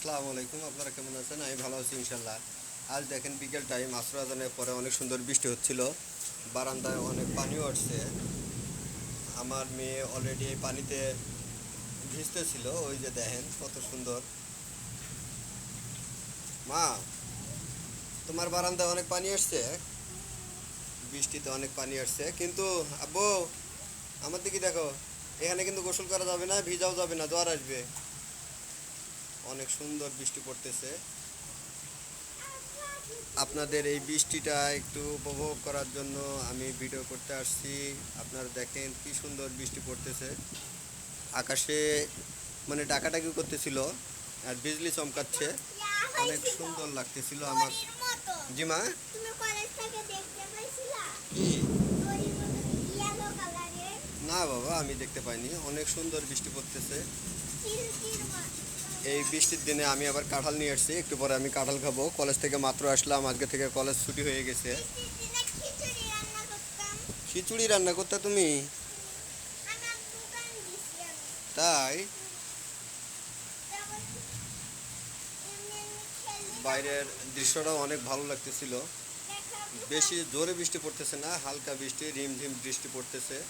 আসসালামু আলাইকুম, আপনারা কেমন আছেন? আমি ভালো আছি ইনশাল্লাহ আজ দেখেন বিকেল টাইম আসর আজানের পরে অনেক সুন্দর বৃষ্টি হচ্ছিল। বারান্দায় অনেক পানিও আসছে। আমার মেয়ে অলরেডি এই পানিতে ভিজতে ছিল, ওই যে দেখেন কত সুন্দর। মা, তোমার বারান্দায় অনেক পানি আসছে? বৃষ্টিতে অনেক পানি আসছে। কিন্তু আব্বু, আমার দিকে দেখো, এখানে কিন্তু গোসল করা যাবে না, ভিজাও যাবে না, জ্বর আসবে। অনেক সুন্দর বৃষ্টি পড়তেছে। আপনাদের এই বৃষ্টিটা একটু উপভোগ করার জন্য আমি ভিডিও করতে আসছি। আপনারা দেখেন কি সুন্দর বৃষ্টি পড়তেছে। আকাশে মানে ডাকাডাকি করতেছিল আর বিজলি চমকাচ্ছে। অনেক সুন্দর লাগতেছিল আমার। জি মা? তুমি কলেজ থেকে দেখতে পাইছিলা? কি? পরীর মতো ইয়েলো কালারের না বাবা আমি দেখতে পাইনি। অনেক সুন্দর বৃষ্টি পড়তেছে। এই বৃষ্টির দিনে আমি আবার কাঁঠাল নিয়ে আসছি। একটু পরে আমি কাঁঠাল খাব। কলেজ থেকে মাত্র আসলাম। আজকে থেকে কলেজ ছুটি হয়ে গেছে। খিচুড়ি রান্না করতে তুমি? তাই? বাইরের দৃশ্যটাও অনেক ভালো লাগতেছিল। বেশি জোরে বৃষ্টি পড়তেছে না, হালকা বৃষ্টি, রিমঝিম বৃষ্টি পড়তেছে।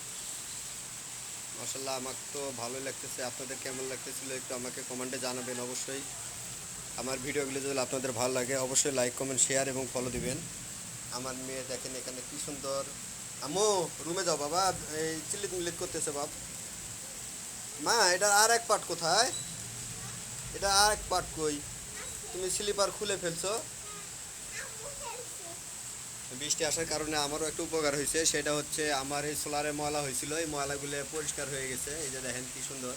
মাসাল্লাহ আমাকে তো ভালোই লাগতেছে। আপনাদের কেমন লাগতেছিল একটু আমাকে কমেন্টে জানাবেন অবশ্যই। আমার ভিডিওগুলো যদি আপনাদের ভালো লাগে, অবশ্যই লাইক কমেন্ট শেয়ার এবং ফলো দিবেন। আমার মেয়ে দেখেন এখানে কি সুন্দর। আমো রুমে যাও বাবা। এই চিল্লিত মিলিত করতেছে বাপ। মা, এটা আর এক পার্ট কোথায়? এটা আর এক পার্ট কই? তুমি স্লিপার খুলে ফেলছো। বৃষ্টি আসার কারণে আমারও একটু উপকার হয়েছে। সেটা হচ্ছে আমার এই সোলারে ময়লা হয়েছিল এই ময়লাগুলো পরিষ্কার হয়ে গেছে। এই যে দেখেন কি সুন্দর।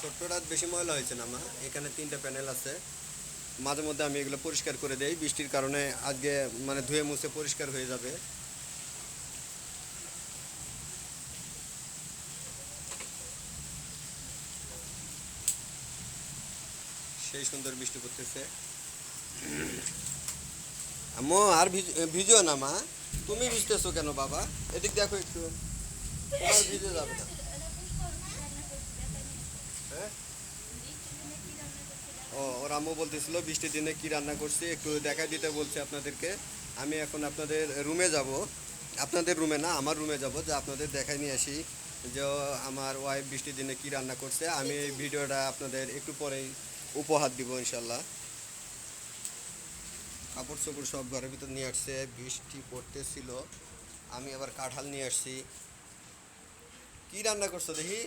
ছোট্টটা বেশি ময়লা হয়েছে না মা? এখানে তিনটা প্যানেল আছে। মাঝে মধ্যে আমি এগুলো পরিষ্কার করে দেই। বৃষ্টির কারণে আজকে মানে ধুয়ে মুছে পরিষ্কার হয়ে যাবে। সেই সুন্দর বৃষ্টি পড়তেছে। আম্মু, আর ভিজো না, মা। তুমি ভিজতেছো কেন, বাবা? এদিক দেখো একটু। তোমার ভিজে যাবে না। হ্যাঁ? ও, ওর আম্মু বলতেছিল, বৃষ্টির দিনে কি রান্না করছি? একটু দেখা দিতে বলছে আপনাদেরকে। আমি এখন আপনাদের রুমে যাব। আপনাদের রুমে না, আমার রুমে যাব। যে আপনাদের দেখাই নিয়ে আসি যে, আমার ওয়াইফ বৃষ্টির দিনে কি রান্না করছে। আমি এই ভিডিওটা আপনাদের একটু পরেই উপহার দিব ইনশাল্লাহ। কাপড় চোপড় সব ঘরের ভিতর নিয়ে আসছে, বৃষ্টি পড়তেছিল। আমি আবার কাঁঠাল নিয়ে আসছি। কি রান্না করছ দেখি?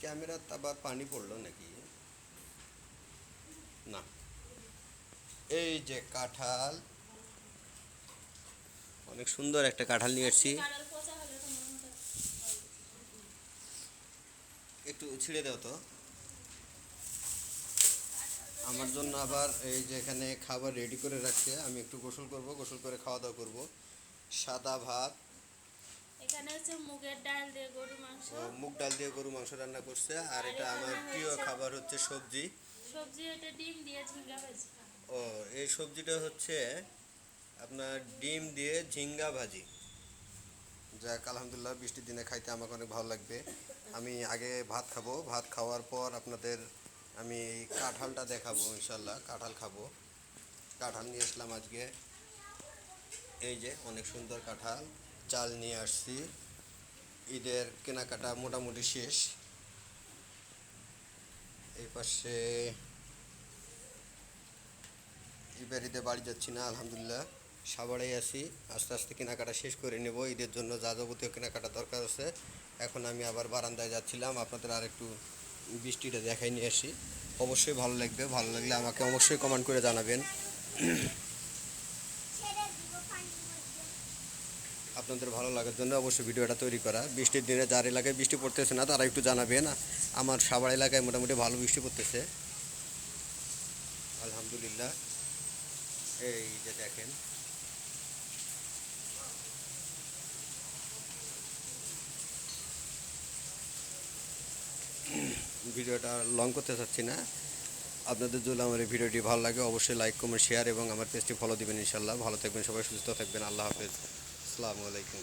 ক্যামেরাত আবার পানি পড়ল নাকি? না। এই যে কাঁঠাল। অনেক সুন্দর একটা কাঁঠাল নিয়ে এসেছি একটু ছিঁড়ে দাও তো। আমার জন্য আবার এই যে এখানে খাবার রেডি করে রাখছে আমি একটু গোসল করব গোসল করে খাওয়া দাওয়া করব। সাদা ভাত। এখানে হচ্ছে মুগের ডাল দিয়ে গরু মাংস। মুগ ডাল দিয়ে গরু মাংস রান্না করছে। আর এটা আমার প্রিয় খাবার হচ্ছে সবজি। সবজি এটা ডিম দিয়ে ঝিঙ্গা ভাজি। ও এই সবজিটা হচ্ছে আপনার ডিম দিয়ে ঝিঙ্গা ভাজি। যাক, আলহামদুলিল্লাহ, বৃষ্টির দিনে খাইতে আমাকে অনেক ভালো লাগবে। আমি আগে ভাত খাব, ভাত খাওয়ার পর আপনাদের আমি এই কাঁঠালটা দেখাবো ইনশাল্লাহ কাঁঠাল খাব। কাঁঠাল নিয়ে আসলাম আজকে। এই যে, অনেক সুন্দর কাঁঠাল, চাল নিয়ে আসছি। ঈদের কেনাকাটা মোটামুটি শেষ। এই পাশে, এবার ঈদে বাড়ি যাচ্ছি না, আলহামদুলিল্লাহ। সাবাড়াই আছি। আস্তে আস্তে কেনাকাটা শেষ করে নেব। ঈদের জন্য যা যাবতীয় কেনাকাটা দরকার আছে। এখন আমি আবার বারান্দায় যাচ্ছিলাম। আপনাদের আর একটু বৃষ্টিটা দেখাই নিয়ে আসি। অবশ্যই ভালো লাগবে। ভালো লাগলে আমাকে অবশ্যই কমেন্ট করে জানাবেন। আপনাদের ভালো লাগার জন্য অবশ্যই ভিডিওটা তৈরি করা। বৃষ্টির দিনে যার এলাকায় বৃষ্টি পড়তেছে না, তারা একটু জানাবেন। আমার সাবার এলাকায় মোটামুটি ভালো বৃষ্টি পড়তেছে। আলহামদুলিল্লাহ। এই যে দেখেন ভিডিওটা লং করতে চাচ্ছি না। আপনাদের যদি আমার এই ভিডিওটি ভালো লাগে, অবশ্যই লাইক কমেন্ট শেয়ার এবং আমার পেজটি ফলো দেবেন ইনশাল্লাহ ভালো থাকবেন সবাই, সুস্থ থাকবেন। আল্লাহ হাফেজ। আসসালামু আলাইকুম।